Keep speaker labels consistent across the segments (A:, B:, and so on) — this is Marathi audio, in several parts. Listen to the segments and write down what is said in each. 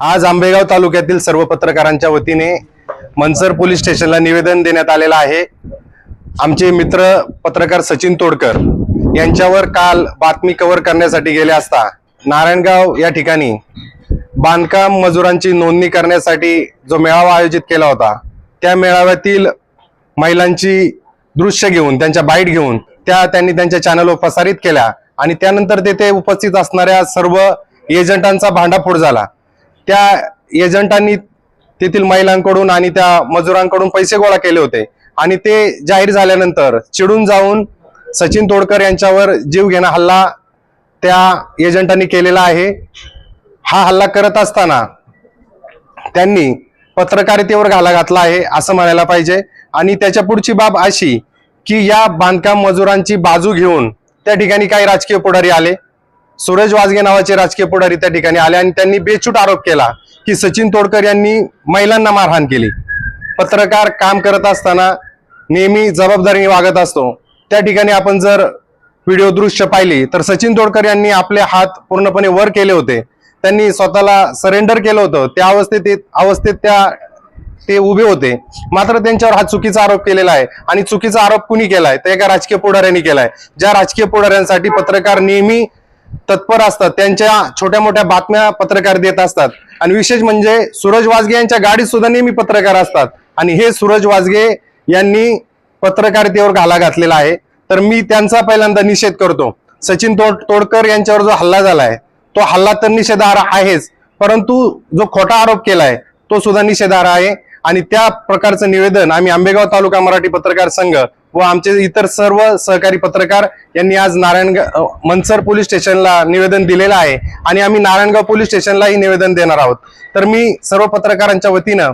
A: आज आंबेगाव तालुक्यातील सर्व पत्रकारांच्या वतीने मनसर पोलीस स्टेशनला निवेदन देण्यात आलेलं आहे. आमचे मित्र पत्रकार सचिन तोडकर यांच्यावर काल बातमी कव्हर करण्यासाठी गेले असता नारायणगाव या ठिकाणी बांधकाम मजुरांची नोंदणी करण्यासाठी जो मेळावा आयोजित केला होता त्या मेळाव्यातील महिलांची दृश्य घेऊन त्यांच्या बाईट घेऊन त्या त्यांनी त्यांच्या चॅनलवर प्रसारित केल्या आणि त्यानंतर तेथे उपस्थित असणाऱ्या सर्व एजंटांचा भांडाफोड झाला. त्या एजंटांनी तेथील महिलांकडून आणि त्या मजुरांकडून पैसे गोळा केले होते. आणि ते जाहीर झाल्यानंतर चिडून जाऊन सचिन तोडकर यांच्यावर जीव घेणा हल्ला त्या एजंटांनी केलेला आहे. हा हल्ला करत असताना त्यांनी पत्रकारितेवर घाला घातला आहे असं म्हणायला पाहिजे. आणि त्याच्या पुढची बाब अशी की या बांधकाम मजुरांची बाजू घेऊन त्या ठिकाणी काही राजकीय पुढारी आले. सूरज वाजगे नावाचे राजकीय पुढारी त्या ठिकाणी आले आणि त्यांनी बेचूट आरोप केला की सचिन तोडकर यांनी महिलांना मारहाण केली. पत्रकार काम करत असताना नेहमी जबाबदारीने वागत असतो. त्या ठिकाणी आपण जर व्हिडिओ दृश्य पाहिली तर सचिन तोडकर यांनी आपले हात पूर्णपणे वर केले होते. त्यांनी स्वतःला सरेंडर केलं होतं. त्या अवस्थेत अवस्थेत त्या ते उभे होते. मात्र त्यांच्यावर हा चुकीचा आरोप केलेला आहे. आणि चुकीचा आरोप कुणी केलाय? तर एका राजकीय पुढाऱ्यांनी केलाय. ज्या राजकीय पुढाऱ्यांसाठी पत्रकार नेहमी तत्पर असतात. त्यांच्या छोट्या मोठ्या बातम्या पत्रकार देत असतात. आणि विशेष म्हणजे सूरज वाजगे यांच्या गाडीत सुद्धा नेहमी पत्रकार असतात. आणि हे सूरज वाजगे यांनी पत्रकारितेवर घाला घातलेला आहे. तर मी त्यांचा पहिल्यांदा निषेध करतो. सचिन तोड तोडकर यांच्यावर जो हल्ला झालाय तो हल्ला तर निषेधार्ह आहेच. परंतु जो खोटा आरोप केलाय तो सुद्धा निषेधार्ह आहे. आणि त्या प्रकारचं निवेदन आम्ही आंबेगाव तालुका मराठी पत्रकार संघ व आमचे इतर सर्व सहकारी पत्रकार यांनी आज नारायणगाव मनसर पोलीस स्टेशनला निवेदन दिलेलं आहे आणि आम्ही नारायणगाव पोलीस स्टेशनलाही निवेदन देणार आहोत. तर मी सर्व पत्रकारांच्या वतीनं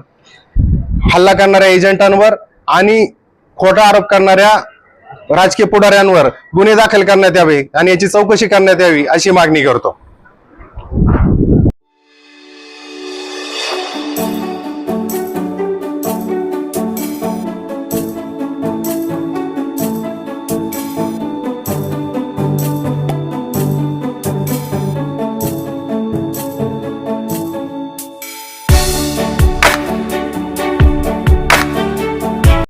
A: हल्ला करणाऱ्या एजंटांवर आणि खोटा आरोप करणाऱ्या राजकीय पुढाऱ्यांवर गुन्हे दाखल करण्यात यावे आणि याची चौकशी करण्यात यावी अशी मागणी करतो.